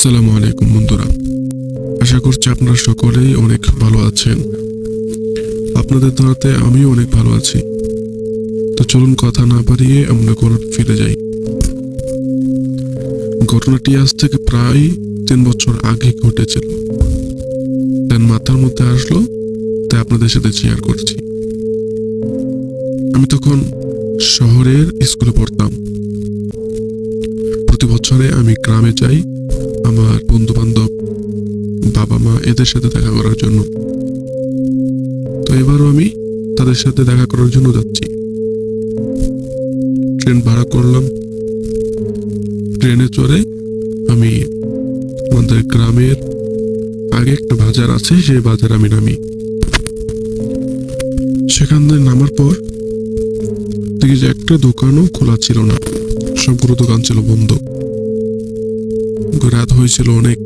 আসসালামু আলাইকুম বন্ধুরা। আশা করছি আপনারা সকলেই অনেক ভালো আছেন। আপনাদের ধরাতে আমিও অনেক ভালো আছি। তো চলুন কথা না বাড়িয়ে আমরা গল্প ফিরে যাই। ঘটনাটি আজ থেকে প্রায় তিন বছর আগে ঘটেছিল। দেন মাথার মধ্যে আসলো, তাই আপনাদের সাথে শেয়ার করছি। আমি তখন শহরের স্কুলে পড়তাম। প্রতি বছরে আমি গ্রামে যাই আমার বন্ধু বান্ধব বাবা মা এদের সাথে দেখা করার জন্য। তো এবারও আমি তাদের সাথে দেখা করার জন্য যাচ্ছি। ট্রেন ভাড়া করলাম। ট্রেনে চড়ে আমি আমাদের গ্রামের আগে একটা বাজার আছে, সেই বাজার আমি নামি। সেখান থেকে নামার পর দেখি যে একটা দোকানও খোলা ছিল না। সবগুলো দোকান ছিল বন্ধ। রাত হয়েছিল অনেক,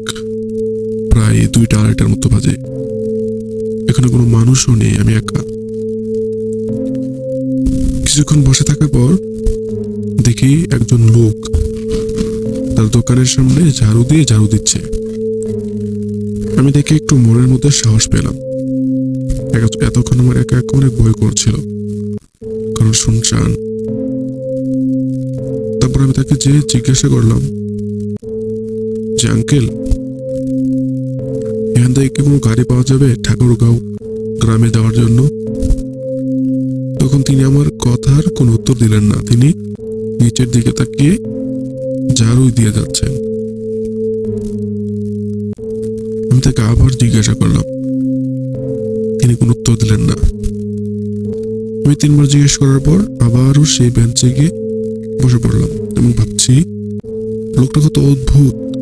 প্রায় দুইটা আড়াইটার মতো বাজে। এখানে কোনো মানুষও নেই, আমি একা। কিছুক্ষণ বসে থাকার পর দেখি একজন লোক তার দোকানের সামনে ঝাড়ু দিয়ে ঝাড়ু দিচ্ছে। আমি দেখে একটু মনের মধ্যে সাহস পেলাম। এতক্ষণ আমার একা একা অনেক ভয় করছিল। কারণ শুনশান তারপর আমি তাকে যে জিজ্ঞাসা করলাম যে আঙ্কেল এখান থেকে কি কোনো গাড়ি পাওয়া যাবে ঠাকুরগাঁও গ্রামে যাওয়ার জন্য? তখন তিনি আমার কথার কোনো উত্তর দিলেন না। তিনি নিচের দিকে তাকিয়ে ঝাড়ুই দিয়ে যাচ্ছেন। আমি তাকে আবার জিজ্ঞাসা করলাম। তিনি কোনো উত্তর দিলেন না। আমি তিনবার জিজ্ঞেস করার পর আবারও সেই বেঞ্চে গিয়ে বসে পড়লাম এবং ভাবছি, লোকটা কত অদ্ভুত।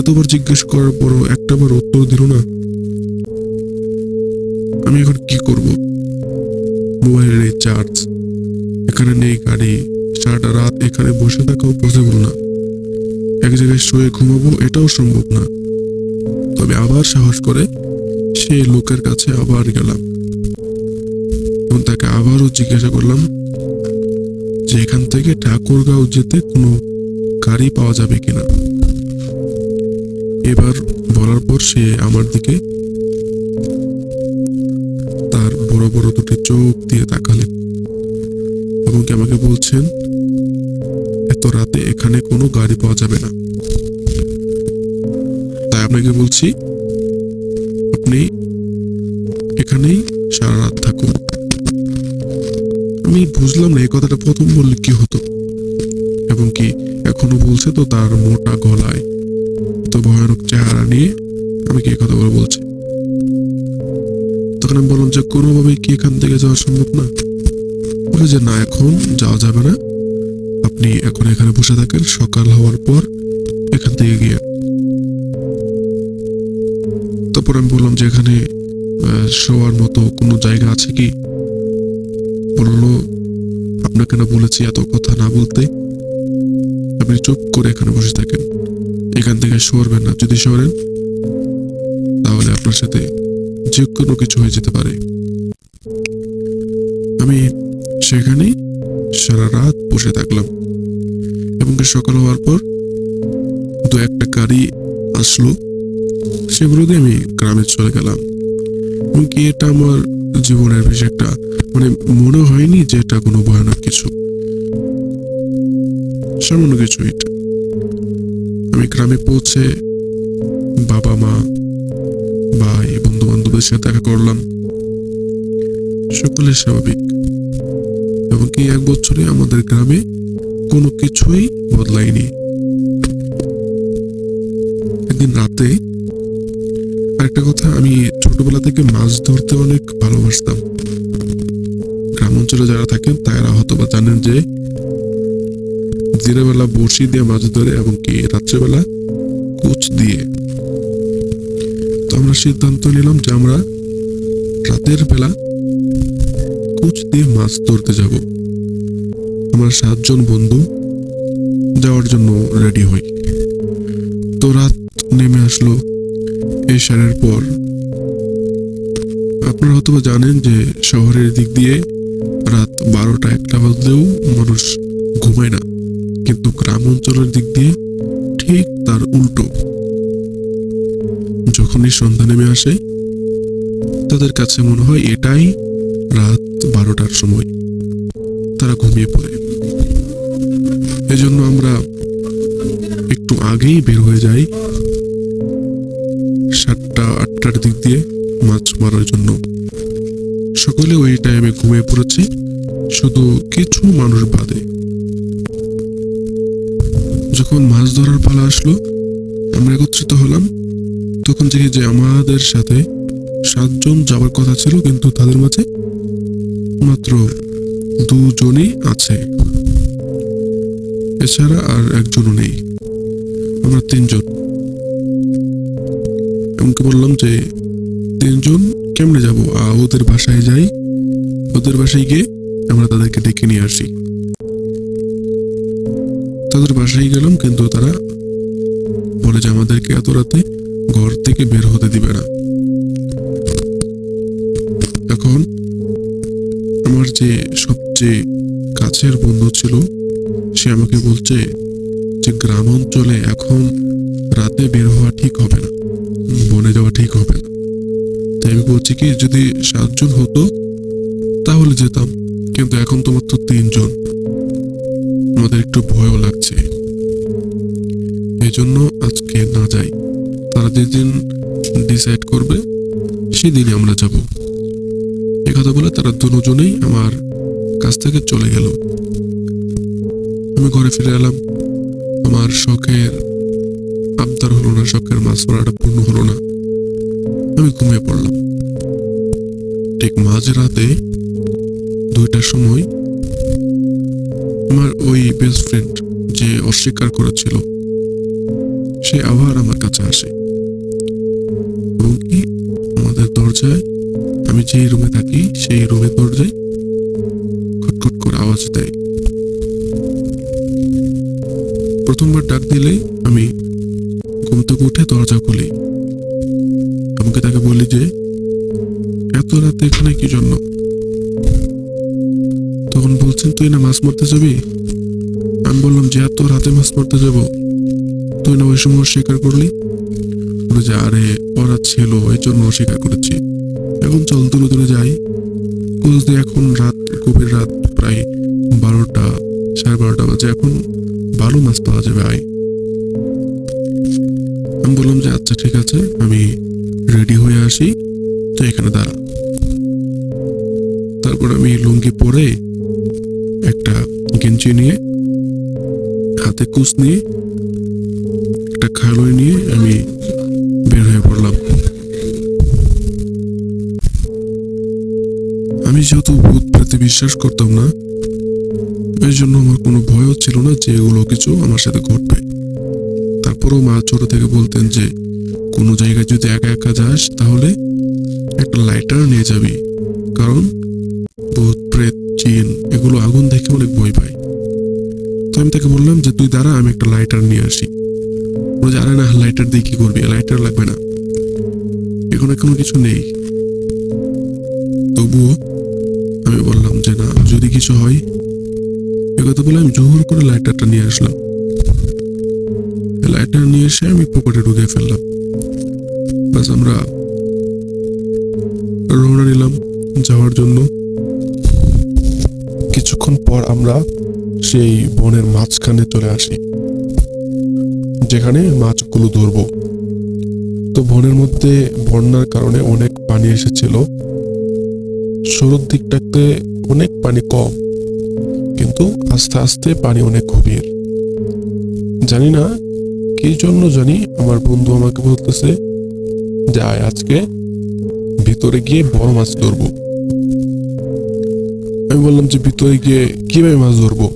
এতবার জিজ্ঞেস করার পরও একটা বার উত্তর দিল না। আমি এখন কি করব? মোবাইলের নেই চার্জ। এখানে নেই গাড়ি। সারাটা রাত এখানে বসে থাকাও পসিবল না। এক জায়গায় শুয়ে ঘুমাবো, এটাও সম্ভব না। তবে আবার সাহস করে সে লোকের কাছে আবার গেলাম। এবং তাকে আবারও জিজ্ঞাসা করলাম, যে এখান থেকে ঠাকুরগাঁও যেতে কোনো গাড়ি পাওয়া যাবে কিনা? এবার বলার পর সে আমার দিকে তার বড় বড় দুটি চোখ দিয়ে তাকালেন এবং আমাকে বলছেন, এত রাতে এখানে কোনো গাড়ি পাওয়া যাবে না। তাই আপনাকে বলছি, আপনি এখানেই সারা রাত থাকুন। আমি বুঝলাম না এই কথাটা প্রথম বললে কি হতো। এবং কি এখনও বলছে তো তার মোটা গলায় তো ভয়ানক চেহারা নিয়ে আমাকে এই কথাগুলো বলছে? তখন আমি বললাম, যে কোনোভাবেই কি এখান থেকে যাওয়া সম্ভব না? বলে, যে না, এখন যাওয়া যাবে না। আপনি এখন এখানে বসে থাকেন। সকাল হওয়ার পর এখান থেকে গিয়ে। তারপর আমি বললাম, যে এখানে শোয়ার মতো কোনো জায়গা আছে কি? বলল, আপনাকে না বলেছি এত কথা না বলতে আপনি চুপ করে এখানে বসে থাকেন। এখান থেকে সরবেন না। যদি সরেন, তাহলে আপনার সাথে যে কোনো কিছু হয়ে যেতে পারে। আমি সেখানেই সারা রাত বসে থাকলাম। এবং সকাল হওয়ার পর দু একটা গাড়ি আসলো। সেগুলো দিয়ে আমি গ্রামে চলে গেলাম। এবং কি এটা আমার জীবনের বেশ একটা মানে মনে হয়নি যে এটা কোনো ভয়ানক কিছু। সামান্য কিছু এটা আমি গ্রামে পৌঁছে বাবা, মা, ভাই বন্ধু বান্ধবদের সাথে দেখা করলাম। সকলে স্বাভাবিক। এবং কি এক বছরে আমাদের গ্রামে কোনো কিছুই বদলায়নি। একদিন রাতে আরেকটা কথা, আমি ছোটবেলা থেকে মাছ ধরতে অনেক ভালোবাসতাম। গ্রাম অঞ্চলে যারা থাকেন, তারা হয়তো বা জানেন যে দিনের বেলা বড়শি দিয়ে মাছ ধরে এবং কি রাত্রেবেলা কুচ দিয়ে। তো আমরা সিদ্ধান্ত নিলাম যে আমরা রাতের বেলা কুচ দিয়ে মাছ ধরতে যাব। আমরা সাতজন বন্ধু যাওয়ার জন্য রেডি হই। তো রাত নেমে আসলো এই সারের পর। আপনারা হয়তো জানেন যে শহরের দিক দিয়ে রাত বারোটা একটা বাজলেও মানুষ ঘুমায় না। কিন্তু গ্রাম অঞ্চলের দিক দিয়ে ঠিক তার উল্টো। যখনই সন্ধ্যা নেমে আসে, তাদের কাছে মনে হয় এটাই রাত বারোটার সময়। তারা ঘুমিয়ে পড়ে। এজন্য আমরা একটু আগেই বের হয়ে যাই সাতটা, আটটার দিক দিয়ে মাছ মারার জন্য। সকলে ওই টাইমে ঘুমিয়ে পড়েছে। শুধু কিছু মানুষ বাদে। যখন মাছ ধরার পালা আসলো, আমরা একত্রিত হলাম। তখন দেখি যে আমাদের সাথে সাতজন যাওয়ার কথা ছিল, কিন্তু তাদের মাঝে মাত্র দুজনই আছে। এছাড়া আর একজনও নেই। আমরা তিনজন। এমনকি বললাম যে, তিনজন কেমনে যাব? ওদের বাসায় যাই। ওদের বাসায় গিয়ে আমরা তাদেরকে ডেকে নিয়ে আসি। তাদের বাসায় গেলাম, কিন্তু তারা বলে যে আমাদেরকে এত রাতে ঘর থেকে বের হতে দিবে না। এখন আমার যে সবচেয়ে কাছের বন্ধু ছিল, সে আমাকে বলছে যে গ্রাম অঞ্চলে এখন রাতে বের হওয়া ঠিক হবে না, বনে যাওয়া ঠিক হবে না। তাই আমি বলছি কি, যদি সাতজন হতো, তাহলে যেতাম, কিন্তু এখন তো মাত্র তিনজন। আমাদের একটু ভয়ও লাগছে। এজন্য আজকে না যাই। তারা যেদিন ডিসাইড করবে, সেদিনই আমরা যাব। এ কথা বলে তারা দুজনেই আমার কাছ থেকে চলে গেল। আমি ঘরে ফিরে এলাম। আমার শখের আবদার হলো না, শখের মাছ মারাটা পূর্ণ হলো না। আমি ঘুমিয়ে পড়লাম। ঠিক মাঝ রাতে দুইটার সময় আমার ওই বেস্ট ফ্রেন্ড যে অস্বীকার করেছিল, সে আবার আমার কাছে আসে। এবং কি? আমাদের দরজায়, আমি যেই রুমে থাকি, সেই রুমের দরজায় খটখট করে আওয়াজ দেয়। প্রথমবার ডাক দিলেই আমি ঘুম থেকে উঠে দরজা খুলি। আমাকে তাকে বলি যে, এত রাতে এখানে কি জন্য? তখন বলছেন তুই না মাছ মারতে যাবি? আমি বললাম যে আর তোর হাতে মাছ মারতে যাব। তুই না ওই সময় স্বীকার করলি? বলে, যে আরে, ওরা ছিল এই জন্য অস্বীকার করেছি। এখন চল, দূরে দূরে যাই। খোঁজ এখন রাত, গভীর রাত, প্রায় বারোটা, সাড়ে বারোটা বাজে। এখন ভালো মাছ পাওয়া যাবে, আয়। আমি বললাম, যে আচ্ছা ঠিক আছে, আমি রেডি হয়ে আসি। তো এখানে দাঁড়া। তারপর আমি লুঙ্গি পরে একটা গেঞ্জি নিয়ে, হাতে কুচ নিয়ে, একটা খালই নিয়ে আমি বের হয়ে পড়লাম। আমি যেহেতু ভূত প্রেতে বিশ্বাস করতাম না, এই জন্য আমার কোনো ভয়ও ছিল না যে এগুলো কিছু আমার সাথে ঘটবে। তারপরেও মা ছোট থেকে বলতেন যে, কোনো জায়গায় যদি একা একা যাস তাহলে একটা লাইটার নিয়ে যাবি। কারণ ভূত চিন, এগুলো আগুন দেখে অনেক ভয় পায়। তো আমি তাকে বললাম যে, তুই দাঁড়া, আমি একটা লাইটার নিয়ে আসি। বলে আরে না লাইটার দিয়ে কি করবি? লাইটার লাগবে না। এখানে কোনো কিছু নেই। তবুও আমি বললাম যে, না, যদি কিছু হয়, এ কথা বলে আমি জোহর করে লাইটারটা নিয়ে আসলাম। লাইটার নিয়ে এসে আমি পকেটে ঢুকে ফেললাম। বাস আমরা রওনা নিলাম যাওয়ার জন্য। কিছুক্ষণ পর আমরা সেই বনের মাঝখানে চলে আসি, যেখানে মাছগুলো ধরবো। তো বনের মধ্যে বন্যার কারণে অনেক পানি এসেছিল। শুরুর দিকটাতে অনেক পানি কম, কিন্তু আস্তে আস্তে পানি অনেক গভীর। জানি না কি জন্য জানি, আমার বন্ধু আমাকে বলতেছে যে আয় আজকে ভিতরে গিয়ে বড় মাছ ধরবো। আমি বললাম যে, ভিতরে গিয়ে কীভাবে মাছ ধরবো?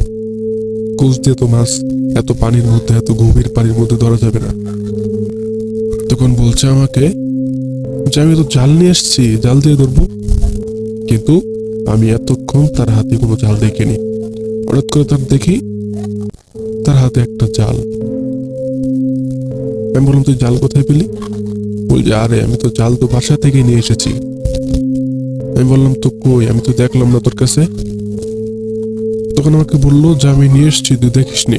কোচ দিয়ে তো মাছ, এত পানির মধ্যে, এত গভীর পানির মধ্যে ধরা যাবে না। তখন বলছে আমাকে যে, আমি তো জাল নিয়ে এসেছি, জাল দিয়ে ধরবো। কিন্তু আমি এতক্ষণ তার হাতে কোনো জাল দেখিনি। হঠাৎ করে তার দেখি তার হাতে একটা জাল। আমি বললাম, তুই জাল কোথায় পেলি? বলছে, আরে, আমি তো জাল তো বাসা থেকে নিয়ে এসেছি। আমি বললাম, তো কই? আমি তো দেখলাম না তোর কাছে। তখন আমাকে বলল, যে, আমি নিয়ে এসেছি, তুই দেখিসনি।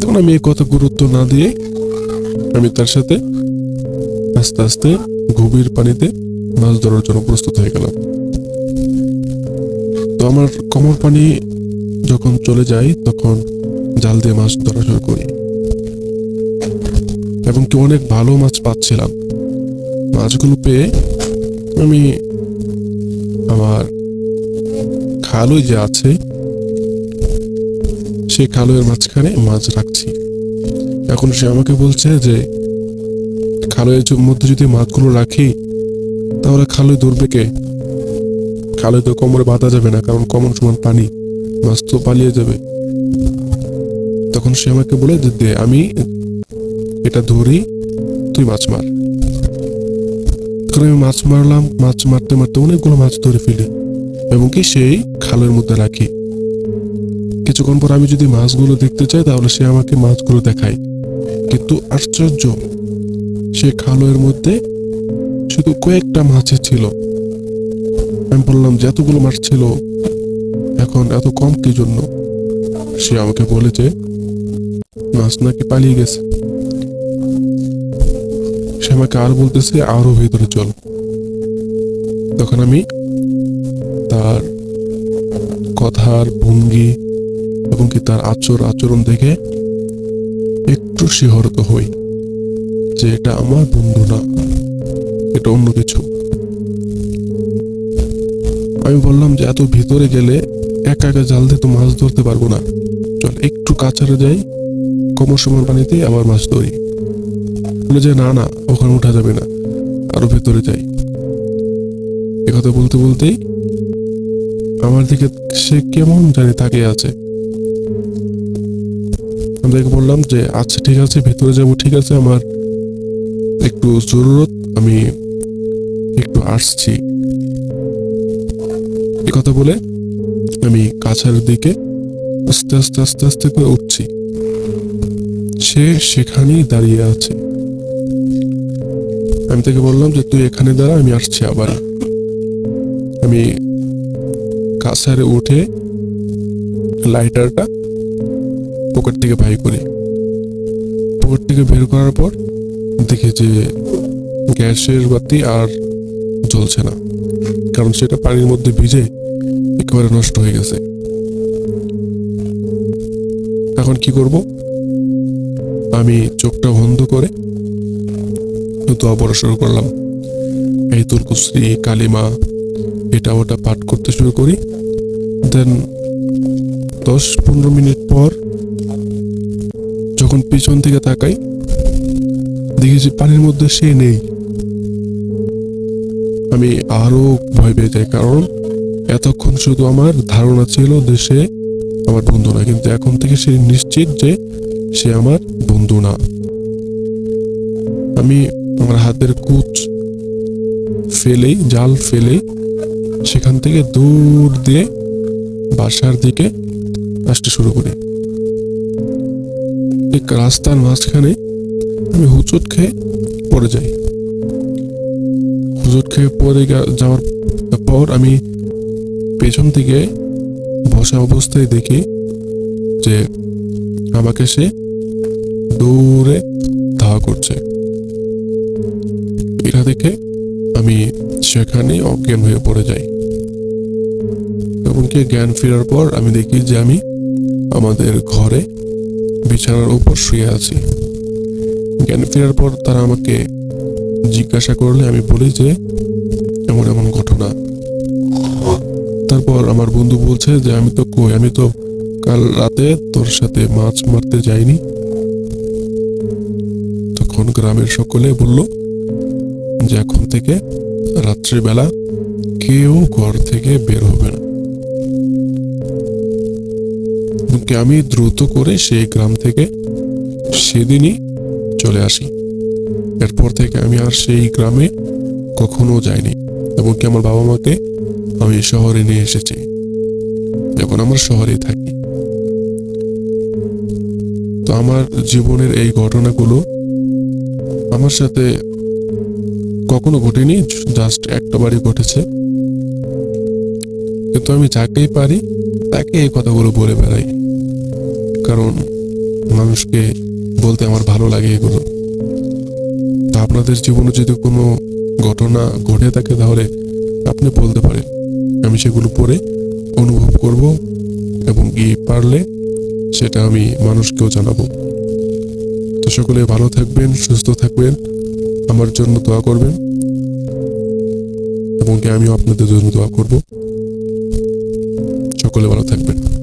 তখন আমি এই কথা গুরুত্ব না দিয়ে আমি তার সাথে আস্তে আস্তে গভীর পানিতে মাছ ধরার জন্য প্রস্তুত হয়ে গেলাম। তো আমার কোমর পানি যখন চলে যায়, তখন জাল দিয়ে মাছ ধরা শুরু করি। এবং কি অনেক ভালো মাছ পাচ্ছিলাম। মাছগুলো পেয়ে আমি আমার খালই যে আছে সেই খালুয়ের মাঝখানে মাছ রাখছি। এখন সে আমাকে বলছে যে খালুয়ের মধ্যে যদি মাছগুলো রাখি, তাহলে খালুই ধরবে কে? খালুই তো কোমরে বাঁধা যাবে না, কারণ কমন সমান পানি, মাছ তো পালিয়ে যাবে। তখন সে আমাকে বলে যে আমি এটা ধরি, তুই মাছ মার। তখন আমি মাছ মারলাম, মাছ মারতে মারতে অনেকগুলো মাছ ধরে ফেলি এবং কি সেই খালের মধ্যে রাখি। কিছুক্ষণ পর আমি যদি মাছগুলো দেখতে চাই, তাহলে সে আমাকে মাছগুলো দেখায়। কিন্তু আশ্চর্য, সে খালের মধ্যে শুধু কয়েকটা মাছই ছিল। আমি বললাম যে এতগুলো মাছ ছিল, এখন এত কম কি জন্য? সে আমাকে বলে যে, মাছ নাকি পালিয়ে গেছে। সে আমাকে আর বলতেছে, আরও ভিতরে চল। তখন আমি তার কথার ভঙ্গি এবং কি তার আচর, আচরণ দেখে একটু শিহরিত হই যে এটা আমার বন্ধু না, এটা অন্য কিছু। আমি বললাম যে, এত ভিতরে গেলে একা একা জাল দিয়ে তো মাছ ধরতে পারব না। চল, একটু কাছারে যাই। কমর সমান পানিতে আবার মাছ ধরি। বলে যে, না না, ওখানে উঠা যাবে না। আরও ভেতরে যাই। একথা বলতে বলতেই আমার দিকে সে কেমন জানি তাকিয়ে আছে। আমি তাকে বললাম যে আচ্ছা ঠিক আছে, ভেতরে যাব, ঠিক আছে, আমার একটু জরুরত, আমি একটু আসছি। এ কথা বলে আমি কাছার দিকে আস্তে আস্তে আস্তে আস্তে করে উঠছি। সে সেখানেই দাঁড়িয়ে আছে। আমি তাকে বললাম যে তুই এখানে দাঁড়া, আমি আসছি আবার। আমি কাছারে উঠে লাইটারটা পকেট থেকে বাই করি। পকেট থেকে বের করার পর দেখি যে গ্যাসের বাতি আর জ্বলছে না, কারণ সেটা পানির মধ্যে ভিজে একেবারে নষ্ট হয়ে গেছে। এখন কি করব? আমি চোখটা বন্ধ করে দোয়া পড়া শুরু করলাম। এই তুলকুশ্রী কালিমা, এটা ওটা পাঠ করতে শুরু করি। দেন দশ পনেরো মিনিট পর যখন পিছন থেকে তাকাই, দেখি যে পানির মধ্যে সে নেই। আমি আরও ভয় পেয়ে যাই, কারণ এতক্ষণ শুধু আমার ধারণা ছিল যে সে আমার বন্ধু না, কিন্তু এখন থেকে সে নিশ্চিত যে সে আমার বন্ধু না। আমি আমার হাতের কুচ ফেলেই, জাল ফেলেই সেখান থেকে দূর দিয়ে বাসার দিকে আসতে শুরু করি। এক রাস্তার মাঝখানে আমি হুচুট খেয়ে পড়ে যাই। হুচুট খেয়ে পড়ে যাওয়ার পর আমি পেছন থেকে বসা অবস্থায় দেখি যে আমাকে সে দৌড়ে ধাওয়া করছে। দেখে আমি সেখানে অজ্ঞান হয়ে পড়ে যাই। এবং কি জ্ঞান ফেরার পর আমি দেখি যে আমি আমাদের ঘরে বিছানার উপর শুয়ে আছি। জ্ঞান ফেরার পর তারা আমাকে জিজ্ঞাসা করলে আমি বলি যে, এমন এমন ঘটনা। তারপর আমার বন্ধু বলছে যে, আমি তো কই, আমি তো কাল রাতে তোর সাথে মাছ মারতে যাইনি। তখন গ্রামের সকলে বলল যে এখন থেকে রাত্রিবেলা কেউ ঘর থেকে বের হবে না। আমি দ্রুত করে সেই গ্রাম থেকে সেদিনই চলে আসি। এরপর থেকে আমি আর সেই গ্রামে কখনো যাইনি। এবং কি আমার বাবা মাকে আমি শহরে নিয়ে এসেছি। এখন আমার শহরেই থাকি। তো আমার জীবনের এই ঘটনাগুলো আমার সাথে কখনো ঘটেনি জাস্ট একটা বারই ঘটেছে। কিন্তু আমি যাকেই পারি তাকে এই কথাগুলো বলে বেড়াই। কারণ মানুষকে বলতে আমার ভালো লাগে এগুলো। তো আপনাদের জীবনে যদি কোনো ঘটনা ঘটে থাকে, তাহলে আপনি বলতে পারেন। আমি সেগুলো পড়ে অনুভব করব এবং কি পারলে সেটা আমি মানুষকেও জানাব। তো সকলে ভালো থাকবেন, সুস্থ থাকবেন। আমার জন্য দোয়া করবেন। এবং আমিও আপনাদের জন্য দোয়া করব। সকলে ভালো থাকবেন।